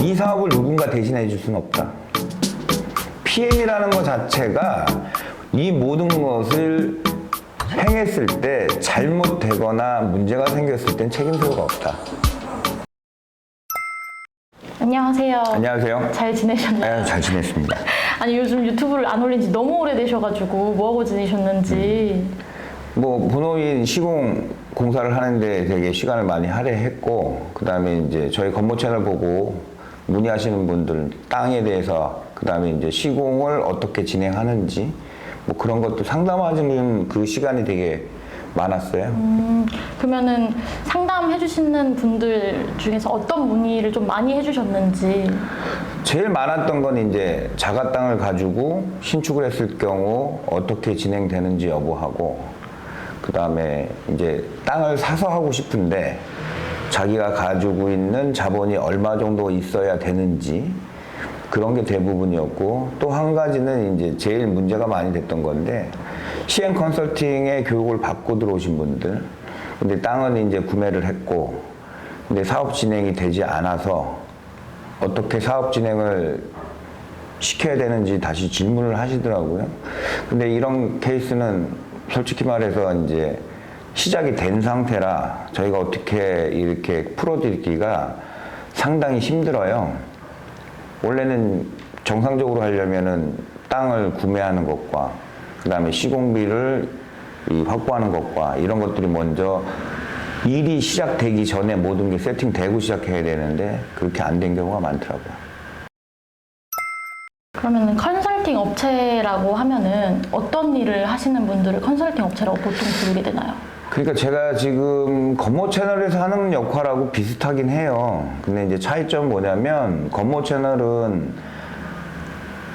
이 사업을 누군가 대신해 줄 수는 없다. PM이라는 것 자체가 이 모든 것을 행했을 때 잘못되거나 문제가 생겼을 땐 책임소가 없다. 안녕하세요. 안녕하세요. 잘 지내셨나요? 네, 잘 지냈습니다. 아니 요즘 유튜브를 안 올린 지 너무 오래되셔가지고 뭐하고 지내셨는지 뭐 본호인 시공 공사를 하는데 되게 시간을 많이 할애했고 그 다음에 이제 저희 건모 채널 보고 문의하시는 분들 땅에 대해서 그 다음에 이제 시공을 어떻게 진행하는지 뭐 그런 것도 상담하시는 그 시간이 되게 많았어요. 음, 그러면은 상담해 주시는 분들 중에서 어떤 문의를 좀 많이 해 주셨는지 제일 많았던 건 이제 자가 땅을 가지고 신축을 했을 경우 어떻게 진행되는지 여부하고 그 다음에 이제 땅을 사서 하고 싶은데 자기가 가지고 있는 자본이 얼마 정도 있어야 되는지 그런 게 대부분이었고 또 한 가지는 이제 제일 문제가 많이 됐던 건데 시행 컨설팅의 교육을 받고 들어오신 분들 근데 땅은 이제 구매를 했고 근데 사업 진행이 되지 않아서 어떻게 사업 진행을 시켜야 되는지 다시 질문을 하시더라고요. 근데 이런 케이스는 솔직히 말해서 이제 시작이 된 상태라 저희가 어떻게 이렇게 풀어드리기가 상당히 힘들어요. 원래는 정상적으로 하려면은 땅을 구매하는 것과 그 다음에 시공비를 이 확보하는 것과 이런 것들이 먼저 일이 시작되기 전에 모든 게 세팅되고 시작해야 되는데 그렇게 안 된 경우가 많더라고요. 그러면은 컨설팅 업체라고 하면은 어떤 일을 하시는 분들을 컨설팅 업체라고 보통 부르게 되나요? 그러니까 제가 지금 건모 채널에서 하는 역할하고 비슷하긴 해요. 근데 이제 차이점 뭐냐면 건모 채널은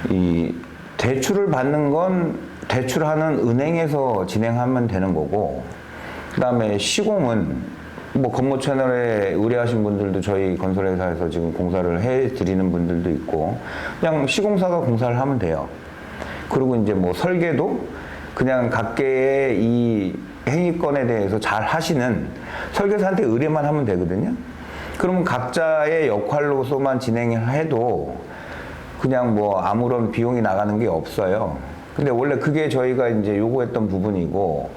이 대출을 받는 건 대출하는 은행에서 진행하면 되는 거고, 그 다음에 시공은 뭐 건모 채널에 의뢰하신 분들도 저희 건설회사에서 지금 공사를 해 드리는 분들도 있고, 그냥 시공사가 공사를 하면 돼요. 그리고 이제 뭐 설계도 그냥 각계의 이 행위권에 대해서 잘 하시는 설계사한테 의뢰만 하면 되거든요. 그러면 각자의 역할로서만 진행을 해도 그냥 뭐 아무런 비용이 나가는 게 없어요. 근데 원래 그게 저희가 이제 요구했던 부분이고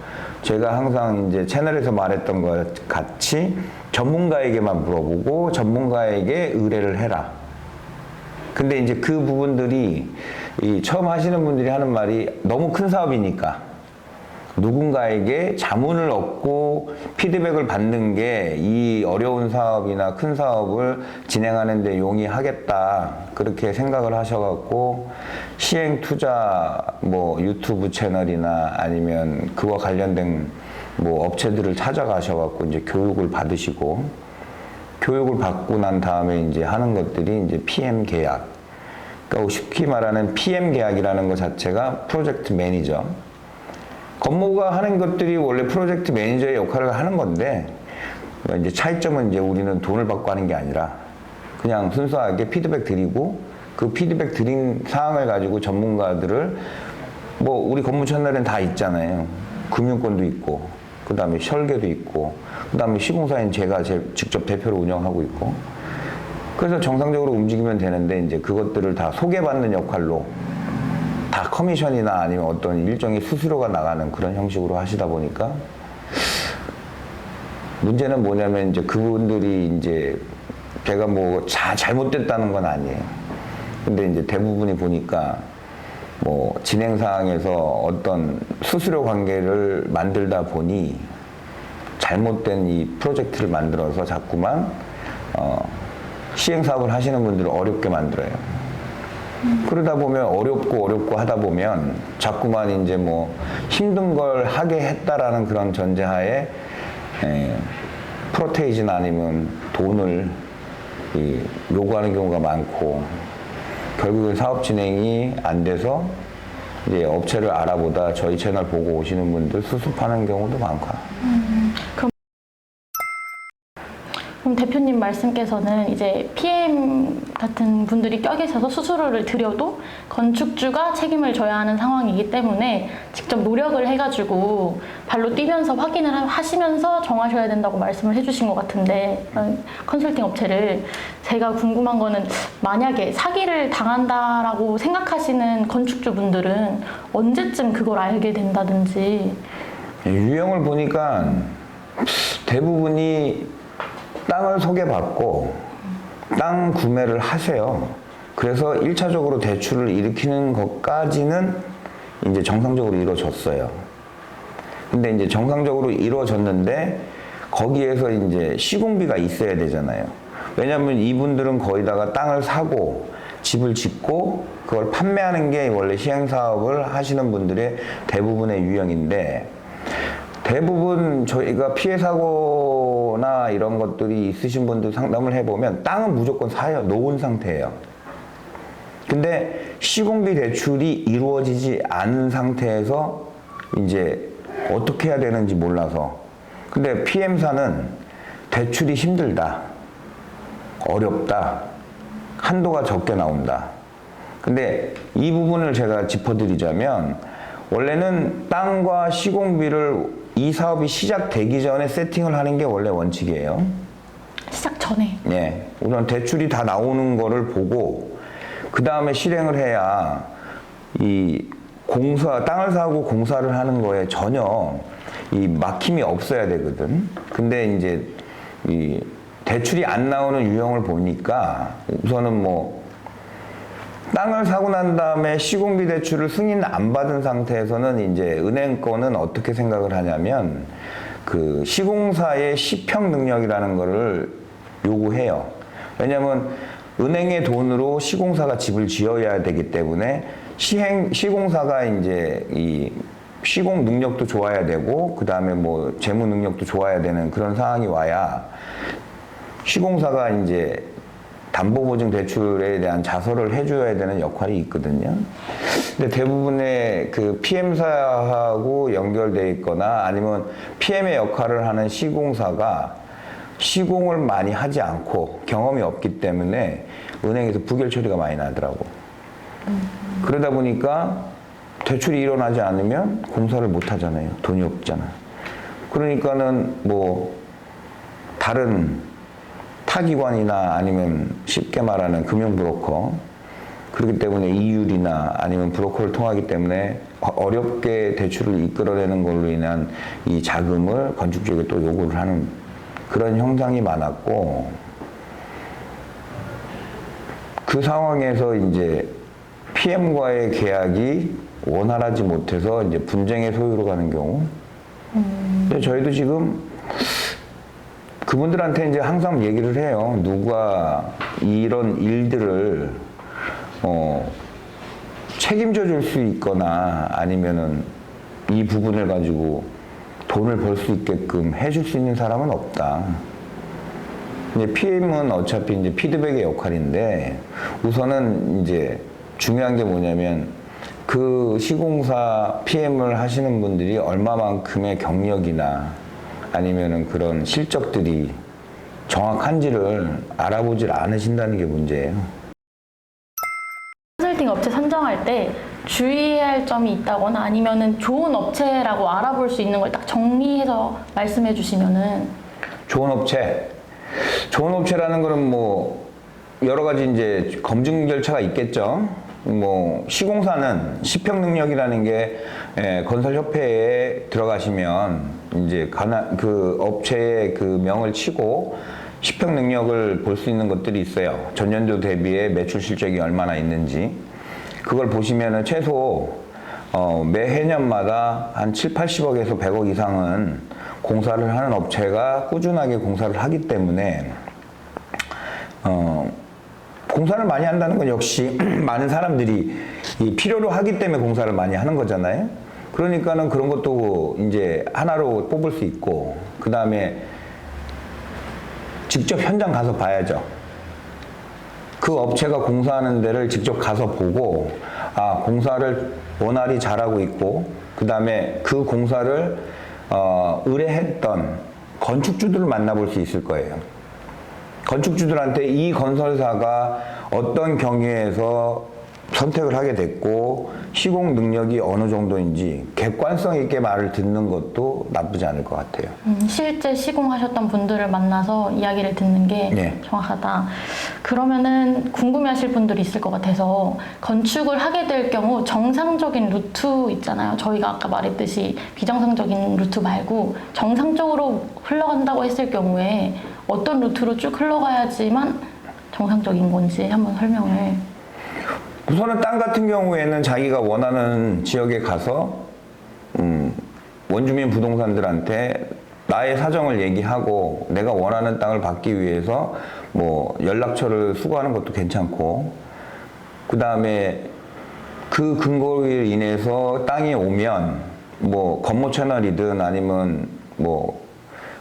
제가 항상 이제 채널에서 말했던 것 같이 전문가에게만 물어보고 전문가에게 의뢰를 해라. 근데 이제 그 부분들이 이 처음 하시는 분들이 하는 말이 너무 큰 사업이니까 누군가에게 자문을 얻고 피드백을 받는 게 이 어려운 사업이나 큰 사업을 진행하는 데 용이하겠다. 그렇게 생각을 하셔갖고 시행 투자 뭐 유튜브 채널이나 아니면 그와 관련된 뭐 업체들을 찾아가셔갖고 이제 교육을 받으시고 교육을 받고 난 다음에 이제 하는 것들이 이제 PM 계약. 그러니까 쉽게 말하는 PM 계약이라는 것 자체가 프로젝트 매니저. 건모가 하는 것들이 원래 프로젝트 매니저의 역할을 하는 건데 이제 차이점은 이제 우리는 돈을 받고 하는 게 아니라 그냥 순수하게 피드백 드리고 그 피드백 드린 사항을 가지고 전문가들을 뭐 우리 건물 채널엔 다 있잖아요. 금융권도 있고 그다음에 설계도 있고 그다음에 시공사인 제가 제 직접 대표로 운영하고 있고 그래서 정상적으로 움직이면 되는데 이제 그것들을 다 소개받는 역할로 다 커미션이나 아니면 어떤 일종의 수수료가 나가는 그런 형식으로 하시다 보니까 문제는 뭐냐면 이제 그분들이 이제 제가 뭐 자, 잘못됐다는 건 아니에요. 근데 이제 대부분이 보니까 뭐 진행 사항에서 어떤 수수료 관계를 만들다 보니 잘못된 이 프로젝트를 만들어서 자꾸만 어, 시행 사업을 하시는 분들을 어렵게 만들어요. 그러다 보면 어렵고 어렵고 하다 보면 자꾸만 이제 뭐 힘든 걸 하게 했다라는 그런 전제하에 에, 프로테이지나 아니면 돈을 이, 요구하는 경우가 많고 결국은 사업 진행이 안 돼서 이제 업체를 알아보다 저희 채널 보고 오시는 분들 수습하는 경우도 많고. 그럼 대표님 말씀께서는 이제 PM 같은 분들이 껴계셔서 수수료를 드려도 건축주가 책임을 져야 하는 상황이기 때문에 직접 노력을 해가지고 발로 뛰면서 확인을 하- 하시면서 정하셔야 된다고 말씀을 해주신 것 같은데 컨설팅 업체를 제가 궁금한 거는 만약에 사기를 당한다라고 생각하시는 건축주분들은 언제쯤 그걸 알게 된다든지. 유형을 보니까 대부분이 땅을 소개받고 땅 구매를 하세요. 그래서 1차적으로 대출을 일으키는 것까지는 이제 정상적으로 이루어졌어요. 근데 이제 정상적으로 이루어졌는데 거기에서 이제 시공비가 있어야 되잖아요. 왜냐하면 이분들은 거기다가 땅을 사고 집을 짓고 그걸 판매하는 게 원래 시행 사업을 하시는 분들의 대부분의 유형인데 대부분 저희가 피해 사고 나 이런 것들이 있으신 분들 상담을 해보면 땅은 무조건 사요. 놓은 상태예요. 근데 시공비 대출이 이루어지지 않은 상태에서 이제 어떻게 해야 되는지 몰라서. 근데 PM사는 대출이 힘들다. 어렵다. 한도가 적게 나온다. 근데 이 부분을 제가 짚어드리자면 원래는 땅과 시공비를 이 사업이 시작되기 전에 세팅을 하는 게 원래 원칙이에요. 시작 전에 예. 우선 대출이 다 나오는 거를 보고 그 다음에 실행을 해야 이 공사 땅을 사고 공사를 하는 거에 전혀 이 막힘이 없어야 되거든. 근데 이제 이 대출이 안 나오는 유형을 보니까 우선은 뭐 땅을 사고 난 다음에 시공비 대출을 승인 안 받은 상태에서는 이제 은행 거는 어떻게 생각을 하냐면 그 시공사의 시평 능력이라는 거를 요구해요. 왜냐하면 은행의 돈으로 시공사가 집을 지어야 되기 때문에 시행 시공사가 이제 이 시공 능력도 좋아야 되고 그 다음에 뭐 재무 능력도 좋아야 되는 그런 상황이 와야 시공사가 이제 담보보증 대출에 대한 자서를 해줘야 되는 역할이 있거든요. 근데 대부분의 그 PM사하고 연결돼 있거나 아니면 PM의 역할을 하는 시공사가 시공을 많이 하지 않고 경험이 없기 때문에 은행에서 부결 처리가 많이 나더라고. 그러다 보니까 대출이 일어나지 않으면 공사를 못 하잖아요. 돈이 없잖아. 그러니까는 뭐 다른 타기관이나 아니면 쉽게 말하는 금융 브로커 그렇기 때문에 이율이나 아니면 브로커를 통하기 때문에 어렵게 대출을 이끌어내는 걸로 인한 이 자금을 건축주에게 또 요구를 하는 그런 형상이 많았고 그 상황에서 이제 PM과의 계약이 원활하지 못해서 이제 분쟁의 소유로 가는 경우. 근데 저희도 지금 그분들한테 이제 항상 얘기를 해요. 누가 이런 일들을 어, 책임져 줄 수 있거나 아니면은 이 부분을 가지고 돈을 벌 수 있게끔 해줄 수 있는 사람은 없다. 이제 PM은 어차피 이제 피드백의 역할인데 우선은 이제 중요한 게 뭐냐면 그 시공사 PM을 하시는 분들이 얼마만큼의 경력이나 아니면은 그런 실적들이 정확한지를 알아보질 않으신다는 게 문제예요. 컨설팅 업체 선정할 때 주의해야 할 점이 있다거나 아니면은 좋은 업체라고 알아볼 수 있는 걸 딱 정리해서 말씀해 주시면은 좋은 업체. 좋은 업체라는 거는 뭐 여러 가지 이제 검증 절차가 있겠죠. 뭐 시공사는 시평 능력이라는 게 예, 건설협회에 들어가시면 이제 가나 그 업체의 그 명을 치고 시평 능력을 볼 수 있는 것들이 있어요. 전년도 대비에 매출 실적이 얼마나 있는지 그걸 보시면은 최소 어, 매 해년마다 한 7, 80억에서 100억 이상은 공사를 하는 업체가 꾸준하게 공사를 하기 때문에 어, 공사를 많이 한다는 건 역시 많은 사람들이 이 필요로 하기 때문에 공사를 많이 하는 거잖아요. 그러니까는 그런 것도 이제 하나로 뽑을 수 있고 그 다음에 직접 현장 가서 봐야죠. 그 업체가 공사하는 데를 직접 가서 보고 아 공사를 원활히 잘하고 있고 그 다음에 그 공사를 어, 의뢰했던 건축주들을 만나볼 수 있을 거예요. 건축주들한테 이 건설사가 어떤 경위에서 선택을 하게 됐고 시공 능력이 어느 정도인지 객관성 있게 말을 듣는 것도 나쁘지 않을 것 같아요. 음, 실제 시공하셨던 분들을 만나서 이야기를 듣는 게 네. 정확하다. 그러면은 궁금해하실 분들이 있을 것 같아서 건축을 하게 될 경우 정상적인 루트 있잖아요. 저희가 아까 말했듯이 비정상적인 루트 말고 정상적으로 흘러간다고 했을 경우에 어떤 루트로 쭉 흘러가야지만 정상적인 건지 한번 설명을. 우선은 땅 같은 경우에는 자기가 원하는 지역에 가서 음, 원주민 부동산들한테 나의 사정을 얘기하고 내가 원하는 땅을 받기 위해서 뭐 연락처를 수거하는 것도 괜찮고 그 다음에 그 근거로 인해서 땅이 오면 뭐 건모 채널이든 아니면 뭐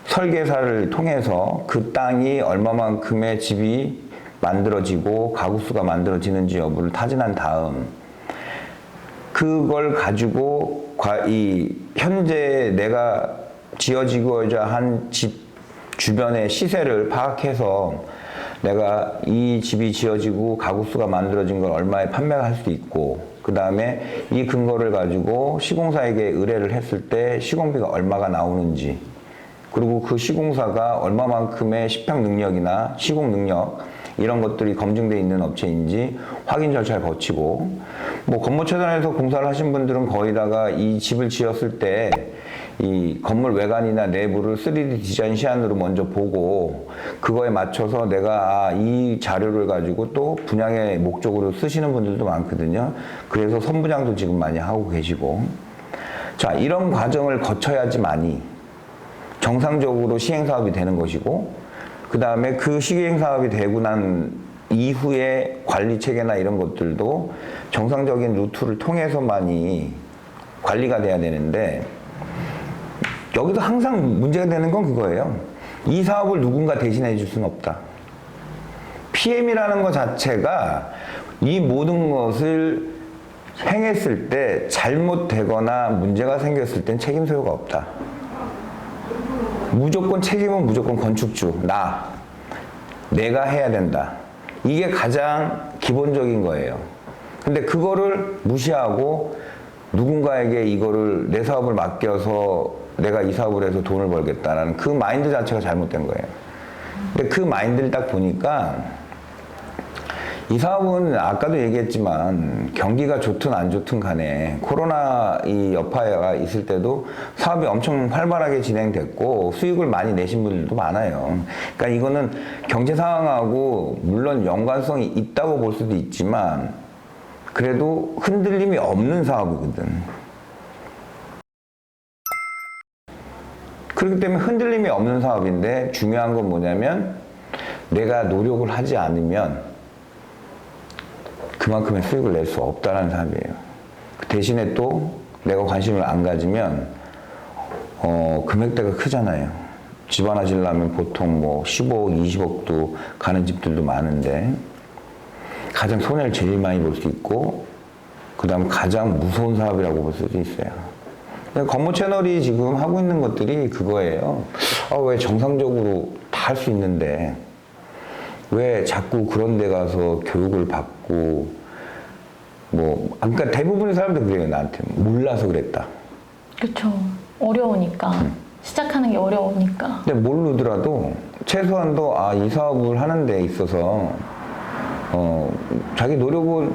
설계사를 통해서 그 땅이 얼마만큼의 집이 만들어지고 가구 수가 만들어지는지 여부를 타진한 다음 그걸 가지고 과- 이 현재 내가 지어지고자 한 집 주변의 시세를 파악해서 내가 이 집이 지어지고 가구 수가 만들어진 걸 얼마에 판매를 할 수 있고 그 다음에 이 근거를 가지고 시공사에게 의뢰를 했을 때 시공비가 얼마가 나오는지 그리고 그 시공사가 얼마만큼의 시평 능력이나 시공 능력 이런 것들이 검증돼 있는 업체인지 확인 절차를 거치고 뭐 건물체단에서 공사를 하신 분들은 거의다가 이 집을 지었을 때 이 건물 외관이나 내부를 3D 디자인 시안으로 먼저 보고 그거에 맞춰서 내가 아, 이 자료를 가지고 또 분양의 목적으로 쓰시는 분들도 많거든요. 그래서 선분양도 지금 많이 하고 계시고 자 이런 과정을 거쳐야지만이 정상적으로 시행 사업이 되는 것이고 그 다음에 그 시행 사업이 되고 난 이후에 관리 체계나 이런 것들도 정상적인 루트를 통해서만이 관리가 돼야 되는데 여기서 항상 문제가 되는 건 그거예요. 이 사업을 누군가 대신해 줄 수는 없다. PM이라는 것 자체가 이 모든 것을 행했을 때 잘못되거나 문제가 생겼을 땐 책임 소요가 없다. 무조건 책임은 무조건 건축주, 나. 내가 해야 된다. 이게 가장 기본적인 거예요. 근데 그거를 무시하고 누군가에게 이거를 내 사업을 맡겨서 내가 이 사업을 해서 돈을 벌겠다라는 그 마인드 자체가 잘못된 거예요. 근데 그 마인드를 딱 보니까 이 사업은 아까도 얘기했지만 경기가 좋든 안 좋든 간에 코로나 이 여파가 있을 때도 사업이 엄청 활발하게 진행됐고 수익을 많이 내신 분들도 많아요. 그러니까 이거는 경제 상황하고 물론 연관성이 있다고 볼 수도 있지만 그래도 흔들림이 없는 사업이거든. 그렇기 때문에 흔들림이 없는 사업인데 중요한 건 뭐냐면 내가 노력을 하지 않으면 그만큼의 수익을 낼 수 없다는 사업이에요. 그 대신에 또 내가 관심을 안 가지면 어, 금액대가 크잖아요. 집 하나 지려면 보통 뭐 15억, 20억도 가는 집들도 많은데 가장 손해를 제일 많이 볼 수 있고 그 다음 가장 무서운 사업이라고 볼 수도 있어요. 건모 채널이 지금 하고 있는 것들이 그거예요. 아, 왜 정상적으로 다 할 수 있는데 왜 자꾸 그런 데 가서 교육을 받고 뭐 그러니까 대부분의 사람들 그래요 나한테 몰라서 그랬다. 그렇죠. 어려우니까 시작하는 게 어려우니까. 근데 모르더라도 최소한도 아 이 사업을 하는 데 있어서 어 자기 노력을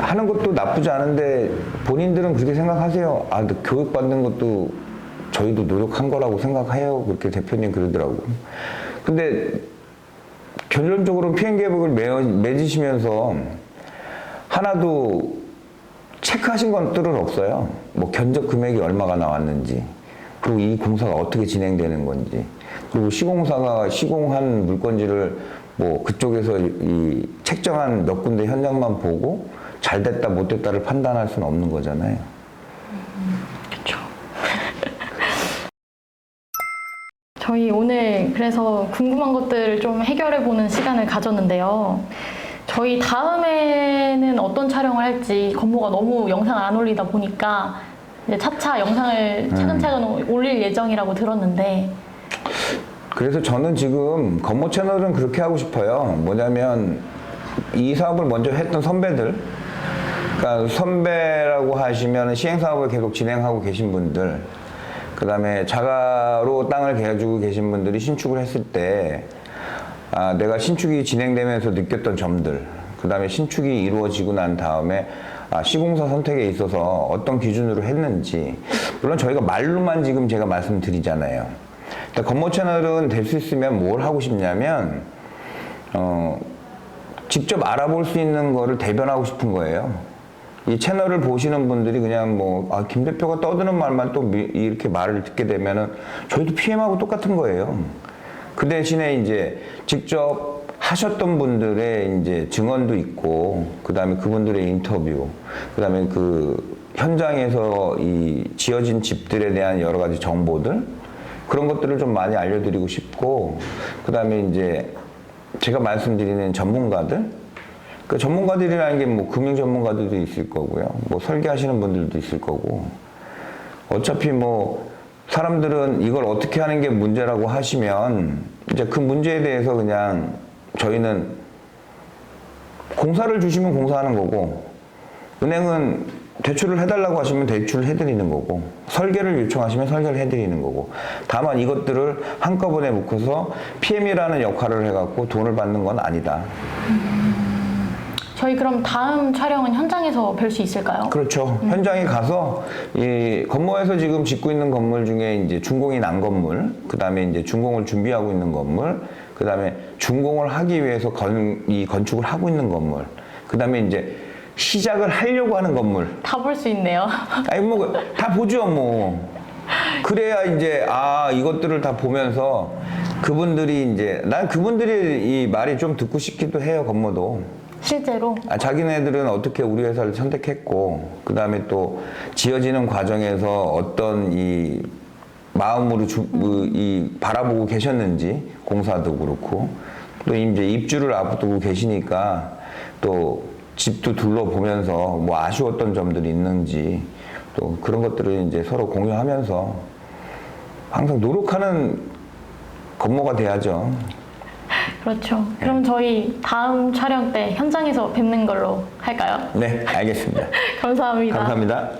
하는 것도 나쁘지 않은데 본인들은 그렇게 생각하세요. 아 근데 교육 받는 것도 저희도 노력한 거라고 생각해요. 그렇게 대표님 그러더라고. 근데 결론적으로 피해 계획을 매- 맺으시면서 하나도 체크하신 것들은 없어요. 뭐 견적 금액이 얼마가 나왔는지, 그리고 이 공사가 어떻게 진행되는 건지, 그리고 시공사가 시공한 물건지를 뭐 그쪽에서 이 책정한 몇 군데 현장만 보고 잘 됐다 못 됐다를 판단할 수는 없는 거잖아요. 그렇죠. 저희 오늘 그래서 궁금한 것들을 좀 해결해 보는 시간을 가졌는데요. 저희 다음에는 어떤 촬영을 할지 건모가 너무 영상을 안 올리다 보니까 이제 차차 영상을 차근차근 올릴 예정이라고 들었는데 그래서 저는 지금 건모 채널은 그렇게 하고 싶어요. 뭐냐면 이 사업을 먼저 했던 선배들, 그러니까 선배라고 하시면 시행 사업을 계속 진행하고 계신 분들, 그 다음에 자가로 땅을 가지고 계신 분들이 신축을 했을 때, 아, 내가 신축이 진행되면서 느꼈던 점들, 그 다음에 신축이 이루어지고 난 다음에 아, 시공사 선택에 있어서 어떤 기준으로 했는지, 물론 저희가 말로만 지금 제가 말씀드리잖아요. 근데 건모 채널은 될 수 있으면 뭘 하고 싶냐면, 어, 직접 알아볼 수 있는 거를 대변하고 싶은 거예요. 이 채널을 보시는 분들이 그냥 뭐, 아, 김 대표가 떠드는 말만 또 미- 이렇게 말을 듣게 되면은 저희도 PM하고 똑같은 거예요. 그 대신에 이제 직접 하셨던 분들의 이제 증언도 있고, 그 다음에 그분들의 인터뷰, 그 다음에 그 현장에서 이 지어진 집들에 대한 여러 가지 정보들, 그런 것들을 좀 많이 알려드리고 싶고, 그 다음에 이제 제가 말씀드리는 전문가들, 그 전문가들이라는 게 뭐 금융 전문가들도 있을 거고요. 뭐 설계하시는 분들도 있을 거고. 어차피 뭐 사람들은 이걸 어떻게 하는 게 문제라고 하시면 이제 그 문제에 대해서 그냥 저희는 공사를 주시면 공사하는 거고 은행은 대출을 해달라고 하시면 대출을 해드리는 거고 설계를 요청하시면 설계를 해드리는 거고 다만 이것들을 한꺼번에 묶어서 PM이라는 역할을 해갖고 돈을 받는 건 아니다. 저희 그럼 다음 촬영은 현장에서 뵐 수 있을까요? 그렇죠. 현장에 가서 이 건모에서 지금 짓고 있는 건물 중에 이제 준공이 난 건물, 그 다음에 이제 준공을 준비하고 있는 건물, 그 다음에 준공을 하기 위해서 건, 이 건축을 하고 있는 건물, 그 다음에 이제 시작을 하려고 하는 건물. 다 볼 수 있네요. 아니 뭐 다 보죠 뭐. 그래야 이제 아 이것들을 다 보면서 그분들이 이제 난 그분들이 이 말이 좀 듣고 싶기도 해요 건모도. 실제로 아, 자기네들은 어떻게 우리 회사를 선택했고, 그 다음에 또 지어지는 과정에서 어떤 이 마음으로 주, 그, 이 바라보고 계셨는지, 공사도 그렇고, 또 이제 입주를 앞두고 계시니까 또 집도 둘러보면서 뭐 아쉬웠던 점들이 있는지, 또 그런 것들을 이제 서로 공유하면서 항상 노력하는 건모가 돼야죠. 그렇죠. 그럼 저희 다음 촬영 때 현장에서 뵙는 걸로 할까요? 네, 알겠습니다. 감사합니다. 감사합니다.